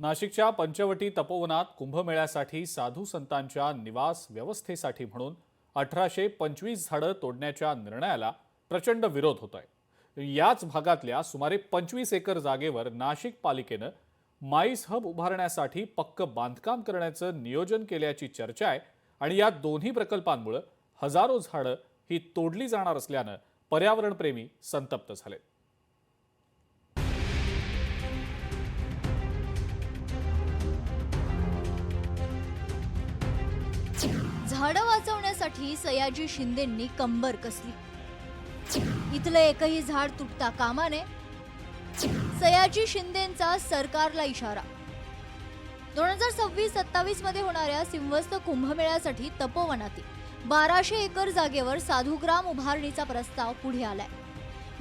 नाशिकच्या पंचवटी तपोवनात कुंभमेळ्यासाठी साधू संतांच्या निवास व्यवस्थेसाठी म्हणून अठराशे पंचवीस झाडं तोडण्याच्या निर्णयाला प्रचंड विरोध होत आहे याच भागातल्या सुमारे पंचवीस एकर जागेवर नाशिक पालिकेनं माईस हब उभारण्यासाठी पक्क बांधकाम करण्याचं नियोजन केल्याची चर्चा आहे आणि या दोन्ही प्रकल्पांमुळे हजारो झाडं ही तोडली जाणार असल्यानं पर्यावरणप्रेमी संतप्त झाले झाडं वाचवण्यासाठी सयाजी शिंदेंनी कंबर कसली. इथलं एकही झाड तुटता कामा नये सयाजी शिंदेंचा सरकारला इशारा. दोन हजार सव्वीस सत्तावीसमध्ये होणाऱ्या सिंहस्थ कुंभमेळ्यासाठी तपोवनातील बाराशे एकर जागेवर साधुग्राम उभारणीचा प्रस्ताव पुढे आलाय.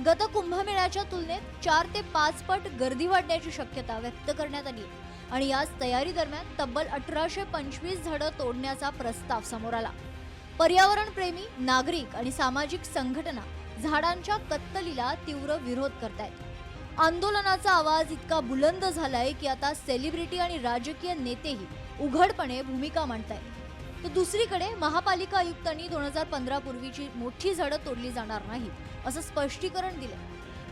गत कुंभमेळ्याच्या तुलनेत चार ते पाच पट गर्दी वाढण्याची शक्यता व्यक्त करण्यात आली आहे. आणि याच तयारी दरम्यान तब्बल अठराशे पंचवीस झाडं तोडण्याचा प्रस्ताव समोर आला. पर्यावरण प्रेमी नागरिक आणि सामाजिक संघटना झाडांच्या कत्तलीला तीव्र विरोध करतायत. आंदोलनाचा आवाज इतका बुलंद झालाय की आता सेलिब्रिटी आणि राजकीय नेतेही उघडपणे भूमिका मांडतायत. तर दुसरीकडे महापालिका आयुक्तांनी दोन हजार पंधरा पूर्वीची मोठी झाडं तोडली जाणार नाहीत असं स्पष्टीकरण दिलं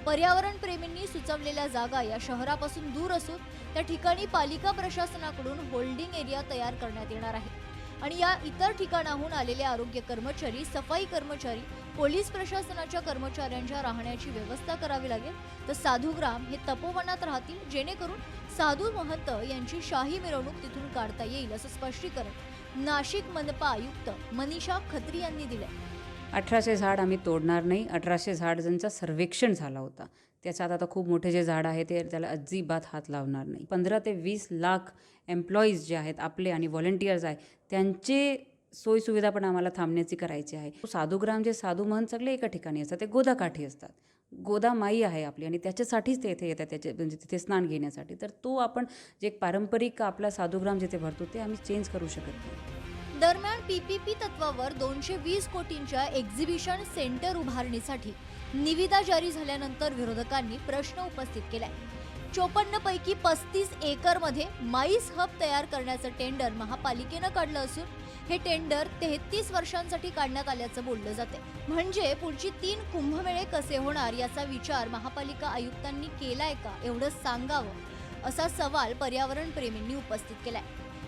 पर्यावरण प्रेमींनी सुचवलेल्या जागा या शहरापासून दूर असून त्या ठिकाणी पालिका प्रशासनाकडून होल्डिंग एरिया तयार करण्यात येणार आहे. आणि या इतर ठिकाणाहून आलेले आरोग्य कर्मचारी सफाई कर्मचारी पोलीस प्रशासनाच्या कर्मचाऱ्यांच्या राहण्याची व्यवस्था करावी लागेल. तर साधूग्राम हे तपोवनात राहतील जेणेकरून साधू महंत यांची शाही मिरवणूक तिथून काढता येईल असं स्पष्टीकरण नाशिक मनपा आयुक्त मनीषा खत्री यांनी दिलंय. अठराशे झाड आम्ही तोडणार नाही. अठराशे झाड ज्यांचा सर्वेक्षण झाला होता. त्याच्यात आता खूप मोठे जे झाड आहे ते त्याला अजिबात हात लावणार नाही. पंधरा ते वीस लाख एम्प्लॉईज जे आहेत आपले आणि व्हॉलेंटियर्स आहे त्यांचे सोयसुविधा पण आम्हाला थांबण्याची करायची आहे. साधूग्राम जे साधू महंत सगळे एका ठिकाणी असतात ते गोदाकाठी असतात. गोदा माई आहे आपली आणि त्याच्यासाठीच ते इथे येतात त्याचे म्हणजे तिथे स्नान घेण्यासाठी. तर तो आपण जे एक पारंपरिक आपला साधुग्राम जिथे भरतो ते आम्ही चेंज करू शकत नाही. दरम्यान पीपीपी तत्वावर दोनशे वीस कोटींच्या एक्झिबिशन सेंटर उभारणीसाठी निविदा जारी झाल्यानंतर विरोधकांनी प्रश्न उपस्थित केलाय चोपन्न पैकी पस्तीस एकरमध्ये माईस हब तयार करण्याचं टेंडर महापालिकेनं काढलं असून हे टेंडर तेहतीस वर्षांसाठी काढण्यात आल्याचं बोललं जाते म्हणजे पुढची तीन कुंभमेळे कसे होणार याचा विचार महापालिका आयुक्तांनी केलाय का एवढं सांगावं असा सवाल पर्यावरण प्रेमींनी उपस्थित केलाय.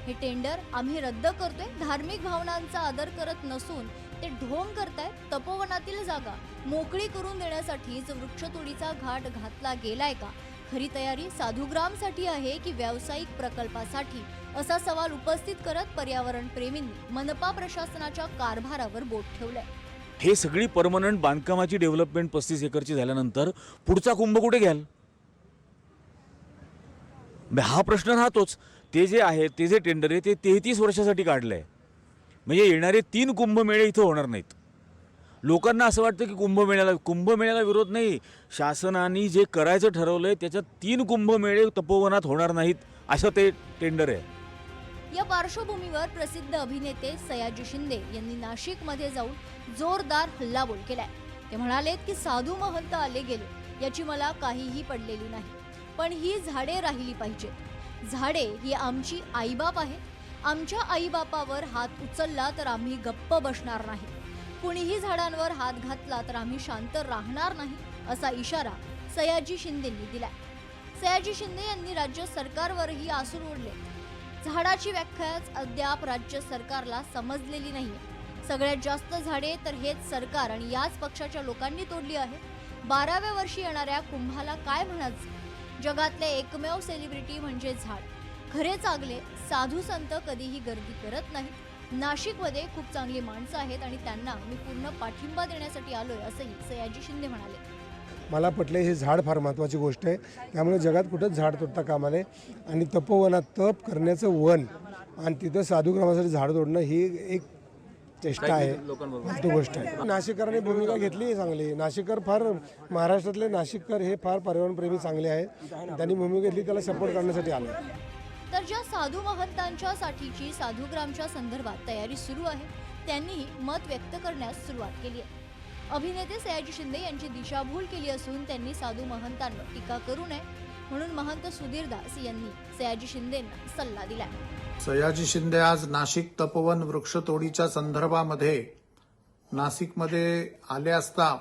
हे टेंडर आम्ही रद्द करतोय. धार्मिक भावनांचा आदर करत नसून ते ढोंग करतायत. तपोवनातील जागा मोकळी करून देण्यासाठीच वृक्षतोडीचा घाट घातला गेलाय का? खरी तयारी साधुग्रामसाठी आहे की व्यावसायिक प्रकल्पासाठी? असा सवाल उपस्थित करत पर्यावरण प्रेमींनी मनपा प्रशासनाच्या कारभारावर बोट ठेवलंय. हे सगळी परमनंट बांधकामाची डेव्हलपमेंट पस्तीस एकरची झाल्यानंतर पुढचा कुंभ कुठे घ्याल? हा प्रश्न राहतोच. ते जे आहे ते जे टेंडर आहे ते तेहतीस वर्षासाठी काढलं आहे म्हणजे येणारे तीन कुंभमेळे इथं होणार नाहीत. लोकांना असं वाटतं की कुंभमेळ्याला कुंभमेळ्याला विरोध नाही. शासनाने जे करायचं ठरवलं आहे त्याच्यात तीन कुंभमेळे तपोवनात होणार नाहीत असं ते टेंडर आहे. या पार्श्वभूमीवर प्रसिद्ध अभिनेते सयाजी शिंदे यांनी नाशिकमध्ये जाऊन जोरदार हल्लाबोल केलाय. ते म्हणालेत की साधू महंत आले गेले याची मला काहीही पडलेली नाही. पण ही झाडे राहिली पाहिजेत. झाडे ही आमची आईबाप आहेत. आमच्या आईबापावर हात उचलला तर आम्ही गप्प बसणार नाही. कुणीही झाडांवर हात घातला तर आम्ही शांत राहणार नाही असा इशारा सयाजी शिंदेंनी दिला सयाजी शिंदे यांनी राज्य सरकारवरही आसूर ओढले. झाडाची व्याख्याच अद्याप राज्य सरकारला समजलेली नाहीये. सगळ्यात जास्त झाडे तर हेच सरकार आणि याच पक्षाच्या लोकांनी तोडली आहे. बाराव्या वर्षी येणाऱ्या कुंभाला काय म्हणायचं? जगातले एकमेव सेलिब्रिटी म्हणजे झाड. खरे चांगले साधू संत कधीही गर्दी करत नाहीत. नाशिकमध्ये खूप चांगली माणसं आहेत आणि त्यांना मी पूर्ण पाठिंबा देण्यासाठी आलोय असंही सयाजी शिंदे म्हणाले. मला पटले हे झाड फार महत्त्वाची गोष्ट आहे. त्यामुळे जगात कुठंच झाड तोडता कामा नये आणि तपोवनात तप करण्याचं वन आणि तिथं साधू क्रमासाठी झाड तोडणं ही एक चेष्टा आहे. फालतू गोष्ट आहे. नाशिककरांनी भूमिका घेतली चांगली. नाशिककर फार महाराष्ट्रातले नाशिककर हे फार पर्यावरणप्रेमी चांगले आहेत. त्यांनी भूमिका घेतली त्याला सपोर्ट करण्यासाठी आलं. तर ज्या साधू महंतांच्या साठीची साधुग्रामच्या संदर्भात तयारी सुरू आहे त्यांनीही मत व्यक्त करण्यास सुरुवात केली आहे. अभिनेते सयाजी शिंदे यांची दिशाभूल केली असून त्यांनी साधू महंतांवर टीका करू नये म्हणून महंत सुधीर दास यांनी सयाजी शिंदेंना सल्ला दिलाय. सयाजी शिंदे आज नाशिक तपोवन वृक्षतोडीच्या संदर्भामध्ये नाशिकमध्ये आले असता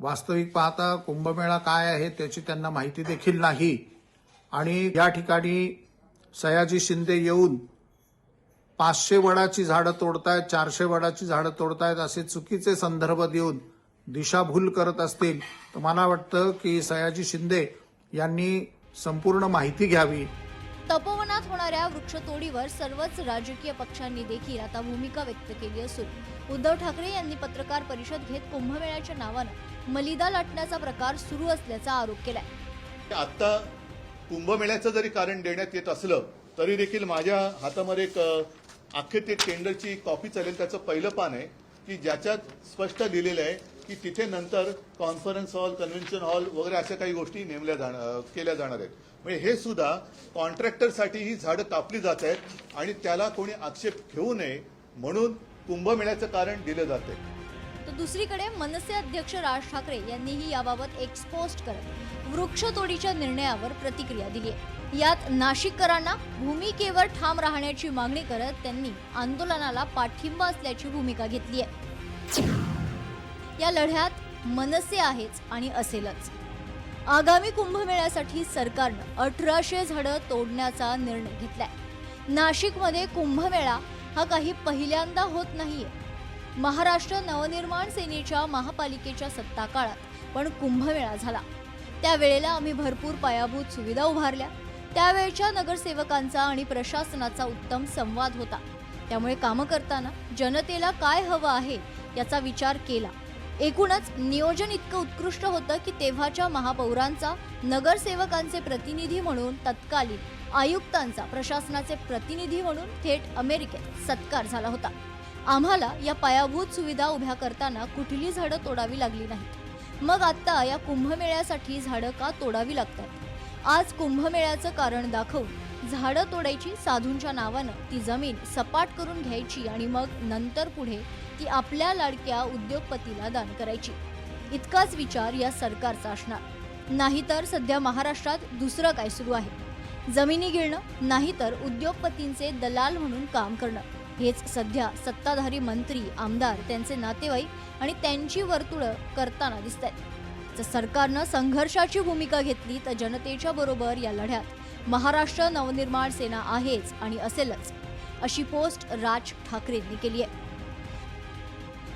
वास्तविक पाहता कुंभमेळा काय आहे त्याची त्यांना माहिती देखील नाही. आणि या ठिकाणी सयाजी शिंदे येऊन पाचशे वडाची झाडं तोडतायत चारशे वडाची झाडं तोडतायत असे चुकीचे संदर्भ देऊन दिशाभूल करत असतील. तर मला वाटतं की सयाजी शिंदे यांनी संपूर्ण माहिती घ्यावी. तपोवनात होणाऱ्या वृक्षतोडीवर सर्वच राजकीय पक्षांनी देखील आता भूमिका व्यक्त केली असून उद्धव ठाकरे यांनी पत्रकार परिषद घेत कुंभमेळ्याच्या नावानं मलिदा लाटण्याचा प्रकार सुरू असल्याचा आरोप केलाय. आत्ता कुंभमेळ्याचं जरी कारण देण्यात येत असलं तरी देखील माझ्या हातामध्ये एक अख्खे ते टेंडरची कॉपी चालेल त्याचं पहिलं पान आहे की ज्याच्यात स्पष्ट लिहिलेलं आहे की तिथे नंतर कॉन्फरन्स हॉल कन्व्हेन्शन हॉल वगैरे अशा काही गोष्टी नेमल्या जाणार केल्या जाणार आहेत. म्हणजे हे सुद्धा कॉन्ट्रॅक्टरसाठी ही झाडं कापली जात आहेत आणि त्याला कोणी आक्षेप घेऊ नये म्हणून कुंभमेळ्याचं कारण दिलं जाते तर दुसरीकडे मनसे अध्यक्ष राज ठाकरे यांनीही याबाबत एक्सपोस्ट करत वृक्षतोडीच्या निर्णयावर प्रतिक्रिया दिली आहे. यात नाशिककरांना भूमिकेवर ठाम राहण्याची मागणी करत त्यांनी आंदोलनाला पाठिंबा असल्याची भूमिका घेतली आहे. या लढ्यात मनसे आहेच आणि असेलच. आगामी कुंभमेळ्यासाठी सरकारनं अठराशे झाडं तोडण्याचा निर्णय घेतलाय. नाशिकमध्ये कुंभमेळा हा काही पहिल्यांदा होत नाहीये. महाराष्ट्र नवनिर्माण सेनेच्या महापालिकेच्या सत्ता काळात पण कुंभमेळा झाला. त्यावेळेला आम्ही भरपूर पायाभूत सुविधा उभारल्या. त्यावेळच्या नगरसेवकांचा आणि प्रशासनाचा उत्तम संवाद होता. त्यामुळे कामं करताना जनतेला काय हवं आहे याचा विचार केला. एकूणच नियोजन इतकं उत्कृष्ट होतं की तेव्हाच्या महापौरांचा नगरसेवकांचे प्रतिनिधी म्हणून तत्कालीन आयुक्तांचा प्रशासनाचे प्रतिनिधी म्हणून थेट अमेरिकेत सत्कार झाला होता. आम्हाला या पायाभूत सुविधा उभ्या करताना कुठली झाडं तोडावी लागली नाहीत. मग आत्ता या कुंभमेळ्यासाठी झाडं का तोडावी लागतात? आज कुंभमेळ्याचं कारण दाखवून झाडं तोडायची साधूंच्या नावानं ती जमीन सपाट करून घ्यायची आणि मग नंतर पुढे ती आपल्या लाडक्या उद्योगपतीला दान करायची. इतकाच विचार या सरकारचा असणार. नाहीतर सध्या महाराष्ट्रात दुसरं काय सुरू आहे? जमिनी गिळणं नाहीतर उद्योगपतींचे दलाल म्हणून काम करणं. हेच सध्या सत्ताधारी मंत्री आमदार त्यांचे नातेवाईक आणि त्यांची वर्तुळं करताना दिसत आहेत जर सरकारनं संघर्षाची भूमिका घेतली तर जनतेच्या बरोबर या लढ्यात महाराष्ट्र नवनिर्माण सेना आहेच आणि असेलच अशी पोस्ट राज ठाकरेंनी केली आहे.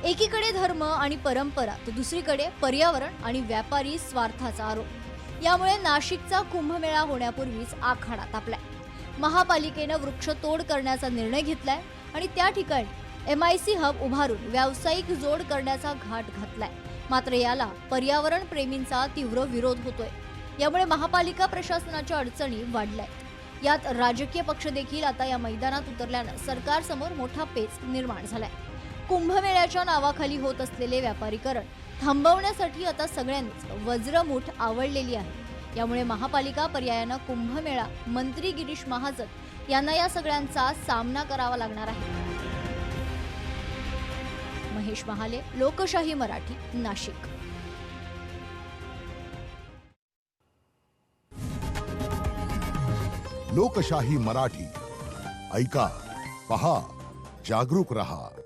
एकीकडे धर्म आणि परंपरा तर दुसरीकडे पर्यावरण आणि व्यापारी स्वार्थाचा आरोप. यामुळे नाशिकचा कुंभमेळा होण्यापूर्वीच आखाडा तापलाय महापालिकेनं वृक्षतोड करण्याचा निर्णय घेतलाय आणि त्या ठिकाणी एम आय सी हब उभारून व्यावसायिक जोड करण्याचा घाट घातलाय. मात्र याला पर्यावरण प्रेमींचा तीव्र विरोध होतोय. यामुळे महापालिका प्रशासनाच्या अडचणी वाढल्या यात राजकीय पक्ष देखील आता या मैदानात उतरल्यानं सरकारसमोर मोठा पेच निर्माण झालाय. कुंभमेळ्याच्या नावाखाली होत असलेले व्यापारीकरण थांबवण्यासाठी आता सगळ्यांनीच वज्रमुठ आवडलेली आहे. यामुळे महापालिका पर्यायानं कुंभमेळा मंत्री गिरीश महाजन यांना या सगळ्यांचा सामना करावा लागणार आहे. महेश महाले लोकशाही मराठी नाशिक. लोकशाही मराठी. ऐका पहा जागरूक रहा.